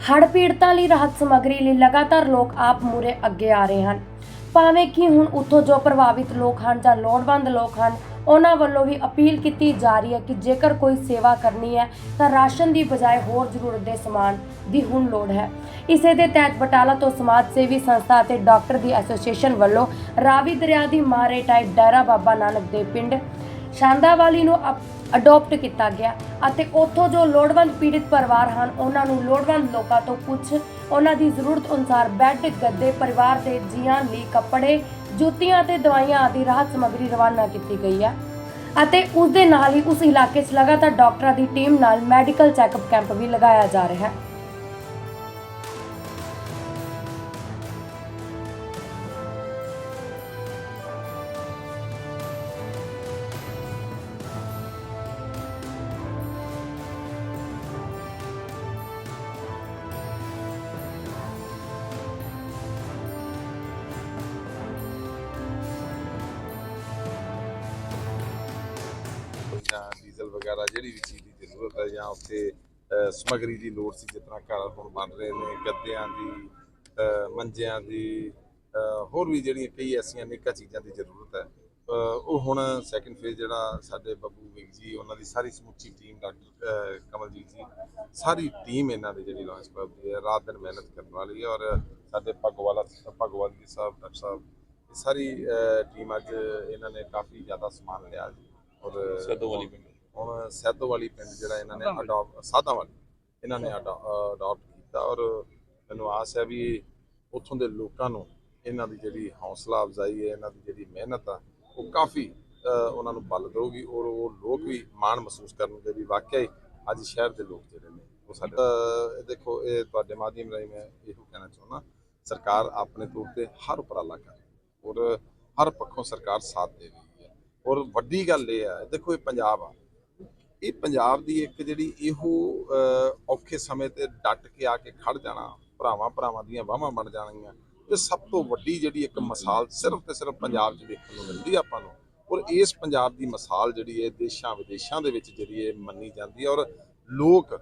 ਹੜ੍ਹ ਪੀੜਤਾਂ ਲਈ ਰਾਹਤ ਸਮੱਗਰੀ ਲਈ ਲਗਾਤਾਰ ਲੋਕ ਆਪ ਮੂਰੇ ਅੱਗੇ ਆ ਰਹੇ ਹਨ। ਭਾਵੇਂ ਕਿ ਹੁਣ ਉੱਥੋਂ ਜੋ ਪ੍ਰਭਾਵਿਤ ਲੋਕ ਹਨ ਜਾਂ ਲੋੜਵੰਦ ਲੋਕ ਹਨ, ਉਹਨਾਂ ਵੱਲੋਂ ਵੀ ਅਪੀਲ ਕੀਤੀ ਜਾ ਰਹੀ ਹੈ ਕਿ ਜੇਕਰ ਕੋਈ ਸੇਵਾ ਕਰਨੀ ਹੈ, ਤਾਂ ਰਾਸ਼ਨ ਦੀ ਬਜਾਏ ਹੋਰ ਜ਼ਰੂਰਤ ਦੇ ਸਮਾਨ ਦੀ ਹੁਣ ਲੋੜ ਹੈ। ਇਸੇ ਦੇ ਤਹਿਤ ਬਟਾਲਾ ਤੋਂ ਸਮਾਜ ਸੇਵੀ ਸੰਸਥਾ ਅਤੇ ਡਾਕਟਰ ਦੀ ਐਸੋਸੀਏਸ਼ਨ ਵੱਲੋਂ ਰਾਵੀ ਦਰਿਆ ਦੀ ਮਾਰੇ ਟਾਈਪ ਡੈਰਾ ਬਾਬਾ ਨਾਨਕ ਦੇ ਪਿੰਡ ਸ਼ਾਂਦਾਵਾਲੀ ਨੂੰ ਅਡਾਪਟ ਕੀਤਾ ਗਿਆ ਅਤੇ ਉੱਥੋਂ ਜੋ ਲੋੜਵੰਦ ਪੀੜਿਤ ਪਰਿਵਾਰ ਹਨ, ਉਹਨਾਂ ਨੂੰ ਲੋੜਵੰਦ ਲੋਕਾਂ ਤੋਂ ਕੁਝ ਉਹਨਾਂ ਦੀ ਜ਼ਰੂਰਤ ਅਨੁਸਾਰ ਬੈੱਡ, ਗੱਦੇ, ਪਰਿਵਾਰ ਦੇ ਜੀਆਂ ਲਈ ਕੱਪੜੇ, ਜੁੱਤੀਆਂ ਤੇ ਦਵਾਈਆਂ ਆਦਿ ਰਾਹਤ ਸਮੱਗਰੀ ਰਵਾਨਾ ਕੀਤੀ ਗਈ ਹੈ। ਅਤੇ ਉਸ ਦੇ ਨਾਲ ਹੀ ਉਸ ਇਲਾਕੇ 'ਚ ਲਗਾਤਾਰ ਡਾਕਟਰਾਂ ਦੀ ਟੀਮ ਨਾਲ ਮੈਡੀਕਲ ਚੈੱਕਅਪ ਕੈਂਪ ਵੀ ਲਗਾਇਆ ਜਾ ਰਿਹਾ ਹੈ। ਜਾਂ ਡੀਜ਼ਲ ਵਗੈਰਾ ਜਿਹੜੀ ਵੀ ਚੀਜ਼ ਦੀ ਜ਼ਰੂਰਤ ਹੈ ਜਾਂ ਉੱਥੇ ਅਹ, ਸਮੱਗਰੀ ਦੀ ਲੋੜ ਸੀ ਜਿਸ ਤਰ੍ਹਾਂ ਘਰ ਹੁਣ ਬਣ ਰਹੇ ਨੇ ਗੱਦਿਆਂ ਦੀ ਮੰਜਿਆਂ ਦੀ ਹੋਰ ਵੀ ਜਿਹੜੀਆਂ ਕਈ ਐਸੀਆਂ ਨੇਕਾਂ ਚੀਜ਼ਾਂ ਦੀ ਜ਼ਰੂਰਤ ਹੈ। ਉਹ ਹੁਣ ਸੈਕੰਡ ਫੇਜ਼ ਜਿਹੜਾ ਸਾਡੇ ਬੱਬੂ ਵਿਗ ਜੀ ਉਹਨਾਂ ਦੀ ਸਾਰੀ ਸਮੁੱਚੀ ਟੀਮ ਡਾਕਟਰ ਕਮਲਜੀਤ ਜੀ ਸਾਰੀ ਟੀਮ ਇਹਨਾਂ ਦੀ ਜਿਹੜੀ ਲਾਂਚ ਕਰਦੀ ਹੈ ਰਾਤ ਦਿਨ ਮਿਹਨਤ ਕਰਨ ਵਾਲੀ ਹੈ ਔਰ ਸਾਡੇ ਭਗਵਾਲਾ ਭਗਵਾਨ ਜੀ ਸਾਹਿਬ ਡਾਕਟਰ ਸਾਹਿਬ ਇਹ ਸਾਰੀ ਟੀਮ ਅੱਜ ਇਹਨਾਂ ਨੇ ਕਾਫੀ ਜ਼ਿਆਦਾ ਸਮਾਨ ਲਿਆ ਜੀ। ਔਰ ਸੈਦੋ ਵਾਲੀ ਪਿੰਡ। ਹੁਣ ਸੈਦੋ ਵਾਲੀ ਪਿੰਡ ਜਿਹੜਾ ਇਹਨਾਂ ਨੇ ਅਡਾਪਟ ਸਾਦਾ ਵਾਲੀ ਇਹਨਾਂ ਨੇ ਅਡਾਪਟ ਕੀਤਾ ਔਰ ਮੈਨੂੰ ਆਸ ਹੈ ਵੀ ਉੱਥੋਂ ਦੇ ਲੋਕਾਂ ਨੂੰ ਇਹਨਾਂ ਦੀ ਜਿਹੜੀ ਹੌਸਲਾ ਅਫਜ਼ਾਈ ਹੈ ਇਹਨਾਂ ਦੀ ਜਿਹੜੀ ਮਿਹਨਤ ਆ ਉਹ ਕਾਫੀ ਉਹਨਾਂ ਨੂੰ ਬਲ ਦੇਊਗੀ ਔਰ ਉਹ ਲੋਕ ਵੀ ਮਾਣ ਮਹਿਸੂਸ ਕਰਨਗੇ ਵੀ ਵਾਕਿਆ ਹੀ ਅੱਜ ਸ਼ਹਿਰ ਦੇ ਲੋਕ ਜਿਹੜੇ ਨੇ ਉਹ ਸਾਡੇ ਦੇਖੋ ਇਹ ਤੁਹਾਡੇ ਮਾਧਿਅਮ ਰਾਹੀਂ ਮੈਂ ਇਹੋ ਕਹਿਣਾ ਚਾਹੁੰਦਾ ਸਰਕਾਰ ਆਪਣੇ ਤੌਰ ਤੇ ਹਰ ਉਪਰਾਲਾ ਕਰ ਔਰ ਹਰ ਪੱਖੋਂ ਸਰਕਾਰ ਸਾਥ ਦੇ ਰਹੀ ਹੈ ਔਰ ਵੱਡੀ ਗੱਲ ਇਹ ਹੈ ਦੇਖੋ ਇਹ ਪੰਜਾਬ ਆ। ਇਹ ਪੰਜਾਬ ਦੀ ਇੱਕ ਜਿਹੜੀ ਇਹੋ ਔਖੇ ਸਮੇਂ ਤੇ ਡਟ ਕੇ ਆ ਕੇ ਖੜ ਜਾਣਾ, ਭਰਾਵਾਂ ਭਰਾਵਾਂ ਦੀਆਂ ਬਾਹਾਂ ਬਣ ਜਾਣਗੀਆਂ ਇਹ ਸਭ ਤੋਂ ਵੱਡੀ ਜਿਹੜੀ ਇੱਕ ਮਿਸਾਲ ਸਿਰਫ ਤੇ ਸਿਰਫ ਪੰਜਾਬ 'ਚ ਦੇਖਣ ਨੂੰ ਮਿਲਦੀ ਆ ਆਪਾਂ ਨੂੰ। ਔਰ ਇਸ ਪੰਜਾਬ ਦੀ ਮਿਸਾਲ ਜਿਹੜੀ ਹੈ ਦੇਸ਼ਾਂ ਵਿਦੇਸ਼ਾਂ ਦੇ ਵਿੱਚ ਜਿਹੜੀ ਇਹ ਮੰਨੀ ਜਾਂਦੀ ਹੈ ਔਰ ਲੋਕ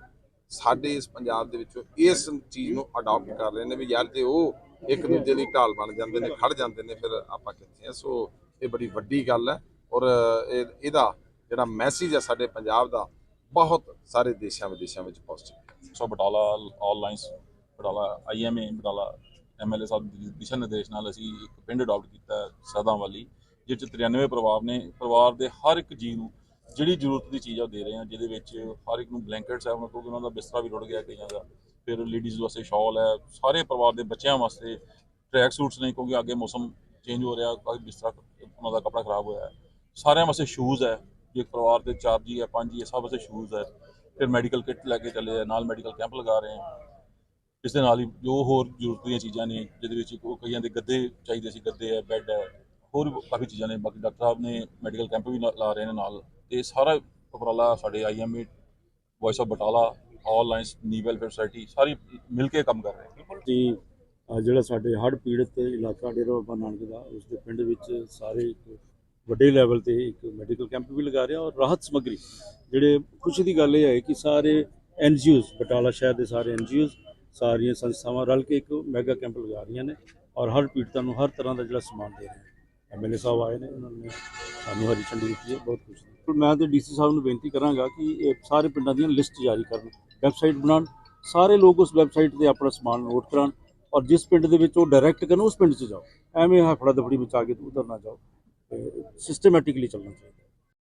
ਸਾਡੇ ਇਸ ਪੰਜਾਬ ਦੇ ਵਿੱਚੋਂ ਇਸ ਚੀਜ਼ ਨੂੰ ਅਡਾਪਟ ਕਰ ਰਹੇ ਨੇ ਵੀ ਯਾਰ ਜੇ ਉਹ ਇੱਕ ਦੂਜੇ ਦੀ ਢਾਲ ਬਣ ਜਾਂਦੇ ਨੇ ਖੜ ਜਾਂਦੇ ਨੇ, ਫਿਰ ਆਪਾਂ ਕਿੱਥੇ ਆ? ਸੋ ਇਹ ਬੜੀ ਵੱਡੀ ਗੱਲ ਹੈ ਔਰ ਇਹ ਇਹਦਾ ਜਿਹੜਾ ਮੈਸੇਜ ਹੈ ਸਾਡੇ ਪੰਜਾਬ ਦਾ ਬਹੁਤ ਸਾਰੇ ਦੇਸ਼ਾਂ ਵਿਦੇਸ਼ਾਂ ਵਿੱਚ ਪਹੁੰਚਿਆ so Batala all lines Batala IMA Batala MLA ਸਾਹਿਬ ਦੀ ਦਿਸ਼ਾ ਨਿਰਦੇਸ਼ ਨਾਲ ਅਸੀਂ ਇੱਕ ਪਿੰਡ ਅਡਾਪਟ ਕੀਤਾ ਹੈ, ਵਾਲੀ ਜਿਸ 'ਚ 93 ਪਰਿਵਾਰ ਨੇ ਪਰਿਵਾਰ ਦੇ ਹਰ ਇੱਕ ਜੀ ਨੂੰ ਜਿਹੜੀ ਜ਼ਰੂਰਤ ਦੀ ਚੀਜ਼ ਆ ਉਹ ਦੇ ਰਹੇ ਹਾਂ ਜਿਹਦੇ ਵਿੱਚ ਹਰ ਇੱਕ ਨੂੰ ਬਲੈਂਕਟਸ ਹੈ ਉਹਨਾਂ ਕੋਲ ਉਹਨਾਂ ਦਾ ਬਿਸਤਰਾ ਵੀ ਰੁੜ ਗਿਆ ਕਈਆਂ ਦਾ ਫਿਰ ਲੇਡੀਜ਼ ਵਾਸਤੇ ਸ਼ਾਲ ਹੈ ਸਾਰੇ ਪਰਿਵਾਰ ਦੇ ਬੱਚਿਆਂ ਵਾਸਤੇ ਟਰੈਕ ਸੂਟਸ ਨੇ ਕਿਉਂਕਿ ਅੱਗੇ ਮੌਸਮ ਚੇਂਜ ਹੋ ਰਿਹਾ ਬਿਸਤਰਾ ਉਹਨਾਂ ਦਾ ਕੱਪੜਾ ਖਰਾਬ ਹੋਇਆ ਸਾਰਿਆਂ ਵਾਸਤੇ ਸ਼ੂਜ਼ ਹੈ, ਜੇ ਪਰਿਵਾਰ ਦੇ ਚਾਰ ਜੀ ਹੈ, ਪੰਜ ਜੀ ਹੈ, ਸਭ ਵਾਸਤੇ ਸ਼ੂਜ਼ ਹੈ। ਫਿਰ ਮੈਡੀਕਲ ਕਿੱਟ ਲੈ ਕੇ ਚੱਲੇ ਆ ਨਾਲ ਮੈਡੀਕਲ ਕੈਂਪ ਲਗਾ ਰਹੇ ਹਾਂ। ਇਸ ਦੇ ਨਾਲ ਹੀ ਜੋ ਹੋਰ ਜ਼ਰੂਰਤ ਦੀਆਂ ਚੀਜ਼ਾਂ ਨੇ, ਜਿਹਦੇ ਵਿੱਚ ਉਹ ਕਈਆਂ ਦੇ ਗੱਦੇ ਚਾਹੀਦੇ ਸੀ, ਗੱਦੇ ਹੈ ਬੈੱਡ ਹੈ, ਹੋਰ ਵੀ ਕਾਫੀ ਚੀਜ਼ਾਂ ਨੇ। ਬਾਕੀ ਡਾਕਟਰ ਸਾਹਿਬ ਨੇ ਮੈਡੀਕਲ ਕੈਂਪ ਵੀ ਲਾ ਲਾ ਰਹੇ ਨੇ ਨਾਲ। ਤੇ ਸਾਰਾ ਉਪਰਾਲਾ ਸਾਡੇ IMA voice of Batala all lines ਨੀ ਵੈਲਫੇਅਰ ਸੁਸਾਇਟੀ ਸਾਰੀ ਮਿਲ ਕੇ ਕੰਮ ਕਰ ਰਹੇ ਨੇ। ਅਸੀਂ ਜਿਹੜਾ ਸਾਡੇ ਹੜ੍ਹ ਪੀੜਤ ਇਲਾਕਾ ਡੇਰਾ ਬਾਬਾ ਨਾਨਕ ਦਾ, ਉਸ ਦੇ ਪਿੰਡ ਵਿੱਚ ਸਾਰੇ ਇੱਕ ਵੱਡੇ ਲੈਵਲ ਤੇ ਇੱਕ ਮੈਡੀਕਲ ਕੈਂਪ ਵੀ ਲਗਾ ਰਿਹਾ ਔਰ ਰਾਹਤ ਸਮੱਗਰੀ। ਜਿਹੜੇ ਖੁਸ਼ੀ ਦੀ ਗੱਲ ਇਹ ਹੈ ਕਿ ਸਾਰੇ ਐਨਜੀਓਜ਼ ਬਟਾਲਾ ਸ਼ਹਿਰ ਦੇ ਸਾਰੇ ਐਨਜੀਓਜ਼ ਸਾਰੀਆਂ ਸੰਸਥਾਵਾਂ ਰਲ ਕੇ ਇੱਕ ਮੈਗਾ ਕੈਂਪ ਲਗਾ ਰਹੀਆਂ ਨੇ ਔਰ ਹਰ ਪੀੜਤਾਂ ਨੂੰ ਹਰ ਤਰ੍ਹਾਂ ਦਾ ਜਿਹੜਾ ਸਮਾਨ ਦੇ ਰਹੇ ਨੇ। ਐਮਐਲਏ ਸਾਹਿਬ ਆਏ ਨੇ, ਉਹਨਾਂ ਨੇ ਸਾਨੂੰ ਹਰੀ ਝੰਡੀ ਦਿੱਤੀ ਹੈ, ਬਹੁਤ ਖੁਸ਼ ਹੈ। ਮੈਂ ਤੇ ਡੀਸੀ ਸਾਹਿਬ ਨੂੰ ਬੇਨਤੀ ਕਰਾਂਗਾ ਕਿ ਇਹ ਸਾਰੇ ਪਿੰਡਾਂ ਦੀਆਂ ਲਿਸਟ ਜਾਰੀ ਕਰਨ ਵੈਬਸਾਈਟ ਬਣਾਉਣ, ਸਾਰੇ ਲੋਕ ਉਸ ਵੈਬਸਾਈਟ ਤੇ ਆਪਣਾ ਸਮਾਨ ਨੋਟ ਕਰਾਉਣ ਔਰ ਜਿਸ ਪਿੰਡ ਦੇ ਵਿੱਚ ਉਹ ਡਾਇਰੈਕਟ ਕਰਨ, ਉਸ ਪਿੰਡ 'ਚ ਜਾਓ। ਐਵੇਂ ਹਫੜਾ ਦਫੜੀ ਵਿੱਚ ਆ ਕੇ ਉਧਰ ਨਾ ਜਾਓ। ਸਿਸਟਮੈਟਿਕਲੀ ਚੱਲਣਾ ਚਾਹੀਦਾ।